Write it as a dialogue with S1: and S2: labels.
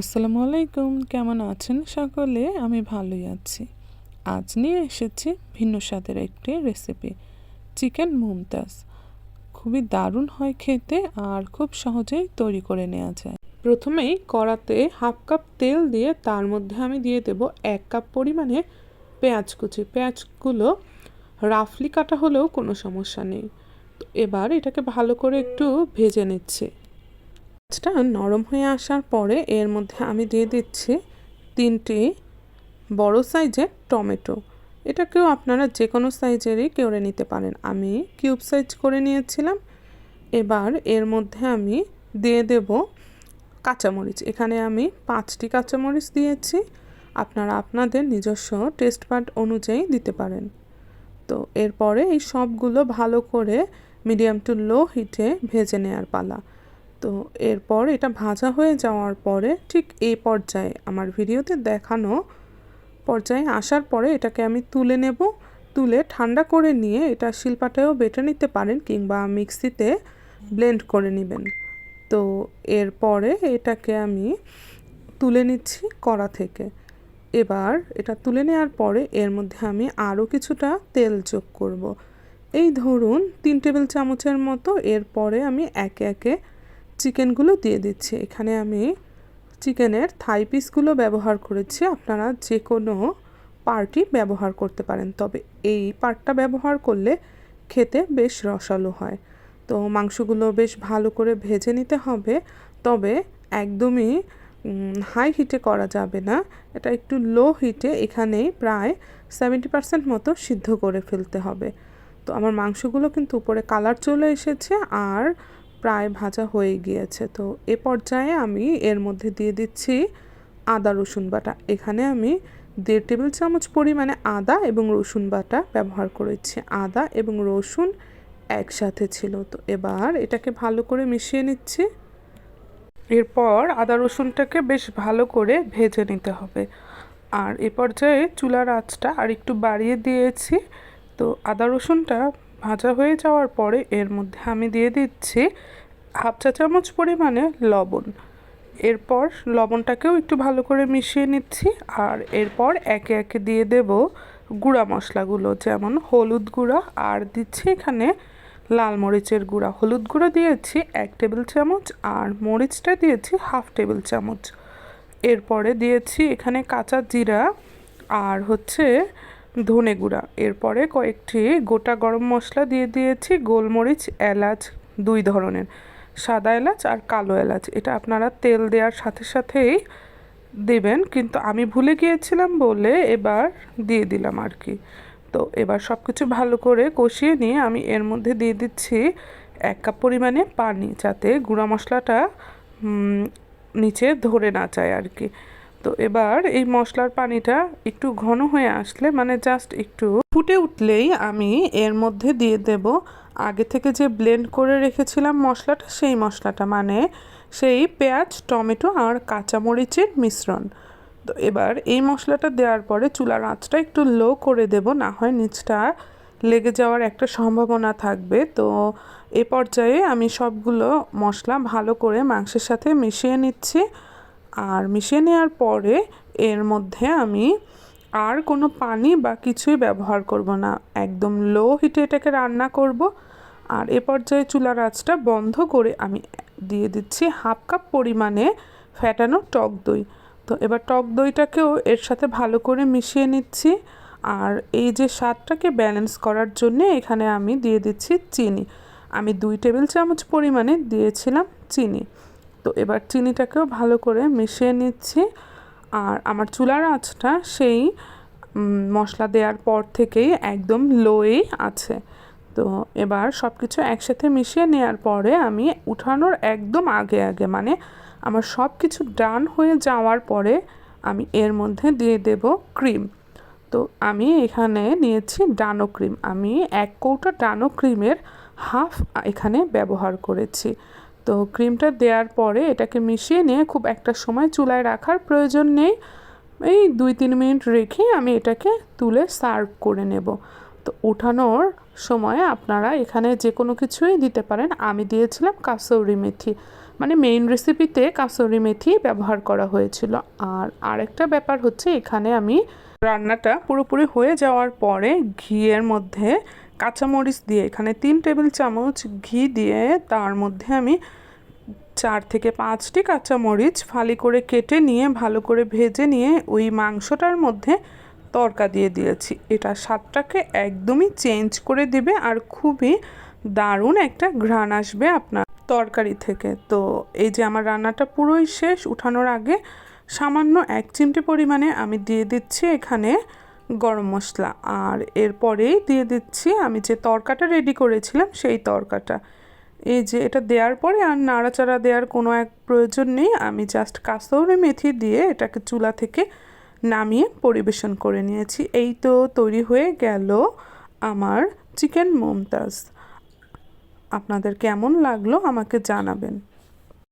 S1: আসসালামু আলাইকুম, কেমন আছেন সকলে? আমি ভালোই আছি। আজ নিয়ে এসেছি ভিন্ন স্বাদের একটি রেসিপি চিকেন মুমতাজ খুবই দারুণ হয় খেতে আর খুব সহজেই তৈরি করে নেওয়া যায়। প্রথমেই কড়াতে হাফ কাপ তেল দিয়ে তার মধ্যে আমি দিয়ে দেব এক কাপ পরিমাণে পেঁয়াজ কুচি। পেঁয়াজগুলো রাফলি কাটা হলেও কোনো সমস্যা নেই। এবার এটাকে ভালো করে একটু ভেজে নিচ্ছি। মাছটা নরম হয়ে আসার পরে এর মধ্যে আমি দিয়ে দিচ্ছি তিনটি বড় সাইজের টমেটো। এটাকেও আপনারা যে কোনো সাইজেরই কেউরে নিতে পারেন। আমি কিউব সাইজ করে নিয়েছিলাম। এবার এর মধ্যে আমি দিয়ে দেব কাঁচামরিচ। এখানে আমি পাঁচটি কাঁচামরিচ দিয়েছি। আপনারা আপনাদের নিজস্ব টেস্ট পার্ট অনুযায়ী দিতে পারেন। তো এরপরে এই সবগুলো ভালো করে মিডিয়াম টু লো হিটে ভেজে নেওয়ার পালা। তো এরপর এটা ভাজা হয়ে যাওয়ার পরে ঠিক এই পর্যায়ে আমার ভিডিওতে দেখানো পর্যায়ে আসার পরে এটাকে আমি তুলে নেব। তুলে ঠান্ডা করে নিয়ে এটা শিলপাটায়ও বেটে নিতে পারেন কিংবা মিক্সিতে ব্লেন্ড করে নেবেন। তো এরপরে এটাকে আমি তুলে নিচ্ছি কড়া থেকে। এবার এটা তুলে নেওয়ার পরে এর মধ্যে আমি আরও কিছুটা তেল যোগ করব। এই ধরুন তিন টেবিল চামচের মতো। এরপরে আমি একে একে চিকেনগুলো দিয়ে দিচ্ছি। এখানে আমি চিকেনের থাই পিসগুলো ব্যবহার করেছি। আপনারা যে কোনো পার্টি ব্যবহার করতে পারেন। তবে এই পার্টটা ব্যবহার করলে খেতে বেশ রসালো হয়। তো মাংসগুলো বেশ ভালো করে ভেজে নিতে হবে। তবে একদমই হাই হিটে করা যাবে না। এটা একটু লো হিটে এখানেই প্রায় সেভেন্টি পার্সেন্ট মতো সিদ্ধ করে ফেলতে হবে। তো আমার মাংসগুলো কিন্তু উপরে কালার চলে এসেছে। আর প্রায় ভাজা হয়ে গিয়েছে। তো এ পর্যায়ে আমি এর মধ্যে দিয়ে দিচ্ছি আদা, রসুন বাটা। এখানে আমি দেড় টেবিল চামচ পরিমাণে আদা এবং রসুন বাটা ব্যবহার করেছি। আদা এবং রসুন একসাথে ছিল। তো এবার এটাকে ভালো করে মিশিয়ে নিচ্ছি। এরপর আদা, রসুনটাকে বেশ ভালো করে ভেজে নিতে হবে। আর এ পর্যায়ে চুলার আঁচটা আর একটু বাড়িয়ে দিয়েছি। তো আদা, রসুনটা ভাজা হয়ে যাওয়ার পরে এর মধ্যে আমি দিয়ে দিচ্ছি হাফ চা চামচ পরিমাণে লবণ। এরপর লবণটাকেও একটু ভালো করে মিশিয়ে নিচ্ছি আর এরপর একে একে দিয়ে দেব গুঁড়া মশলাগুলো, যেমন হলুদ গুঁড়া। আর দিচ্ছি এখানে লাল মরিচের গুঁড়া। হলুদ গুঁড়ো দিয়েছি এক টেবিল চামচ আর মরিচটা দিয়েছি হাফ টেবিল চামচ। এরপরে দিয়েছি এখানে কাঁচা জিরা আর হচ্ছে ধনে গুঁড়া। এরপরে কয়েকটি গোটা গরম মশলা দিয়ে দিয়েছি গোলমরিচ, এলাচ, দুই ধরনের। সাদা এলাচ আর কালো এলাচ। এটা আপনারা তেল দেওয়ার সাথে সাথেই দেবেন, কিন্তু আমি ভুলে গিয়েছিলাম বলে এবার দিয়ে দিলাম আর কি। তো এবার সব কিছু ভালো করে কষিয়ে নিয়ে আমি এর মধ্যে দিয়ে দিচ্ছি এক কাপ পরিমাণে পানি, যাতে গুঁড়া মশলাটা নিচে ধরে না যায় আর কি। তো এবার এই মশলার পানিটা একটু ঘন হয়ে আসলে মানে জাস্ট একটু ফুটে উঠলেই আমি এর মধ্যে দিয়ে দেব। আগে থেকে যে ব্লেন্ড করে রেখেছিলাম মশলাটা, সেই মশলাটা মানে সেই পেঁয়াজ, টমেটো আর কাঁচামরিচের মিশ্রণ। তো এবার এই মশলাটা দেওয়ার পরে চুলার আঁচটা একটু লো করে দেব, না হয় নিচটা লেগে যাওয়ার একটা সম্ভাবনা থাকবে। তো এ পর্যায়ে আমি সবগুলো মশলা ভালো করে মাংসের সাথে মিশিয়ে নিচ্ছি। আর মিশিয়ে নেওয়ার পরে এর মধ্যে আমি আর কোনো পানি বা কিছুই ব্যবহার করব না। একদম লো হিটে এটাকে রান্না করব। আর এ পর্যায়ে চুলার আঁচটা বন্ধ করে আমি দিয়ে দিচ্ছি হাফ কাপ পরিমাণে ফ্যাটানো টক দই। তো এবার টক দইটাকেও এর সাথে ভালো করে মিশিয়ে নিচ্ছি। আর এই যে স্বাদটাকে ব্যালেন্স করার জন্য এখানে আমি দিয়ে দিচ্ছি চিনি। আমি দুই টেবিল চামচ পরিমাণে দিয়েছিলাম চিনি। তো এবার চিনিটাকেও ভালো করে মিশিয়ে নিচ্ছি। আর আমার চুলার আঁচটা সেই মশলা দেওয়ার পর থেকেই একদম লোয়েই আছে। তো এবার সব কিছু একসাথে মিশিয়ে নেওয়ার পরে আমি উঠানোর একদম আগে আগে মানে আমার সব কিছু ডান হয়ে যাওয়ার পরে আমি এর মধ্যে দিয়ে দেব ক্রিম তো আমি এখানে নিয়েছি ডানো ক্রিম আমি এক কৌটা ডানো ক্রিমের হাফ এখানে ব্যবহার করেছি। তো ক্রিমটা দেওয়ার পরে এটাকে মিশিয়ে নিয়ে খুব একটা সময় চুলায় রাখার প্রয়োজন নেই। এই দুই তিন মিনিট রেখে আমি এটাকে তুলে সার্ভ করে নেব। তো ওঠানোর সময় আপনারা এখানে যে কোনো কিছুই দিতে পারেন। আমি দিয়েছিলাম কাসৌরি মেথি। মানে মেইন রেসিপিতে কাসৌরি মেথি ব্যবহার করা হয়েছিল। আর আরেকটা ব্যাপার হচ্ছে এখানে আমি রান্নাটা পুরোপুরি হয়ে যাওয়ার পরে ঘিয়ের মধ্যে কাঁচামরিচ দিয়ে, এখানে তিন টেবিল চামচ ঘি দিয়ে তার মধ্যে আমি চার থেকে পাঁচটি কাঁচামরিচ ফালি করে কেটে নিয়ে, ভালো করে ভেজে নিয়ে ওই মাংসটার মধ্যে তরকা দিয়ে দিয়েছি। এটা স্বাদটাকে একদমই চেঞ্জ করে দিবে আর খুবই দারুণ একটা ঘ্রাণ আসবে আপনার তরকারি থেকে। তো এই যে আমার রান্নাটা পুরোই শেষ, উঠানোর আগে সামান্য এক চিমটি পরিমাণে আমি দিয়ে দিচ্ছি এখানে গরম মশলা। আর এরপরেই দিয়ে দিচ্ছি আমি যে তরকাটা রেডি করেছিলাম সেই তরকাটা। এই যে এটা দেওয়ার পরে আর নাড়াচাড়া দেওয়ার কোনো এক প্রয়োজন নেই। আমি জাস্ট কাসৌরি মেথি দিয়ে এটাকে চুলা থেকে নামিয়ে পরিবেশন করে নিয়েছি। এই তো তৈরি হয়ে গেল আমার চিকেন মমতাজ আপনাদের কেমন লাগল আমাকে জানাবেন।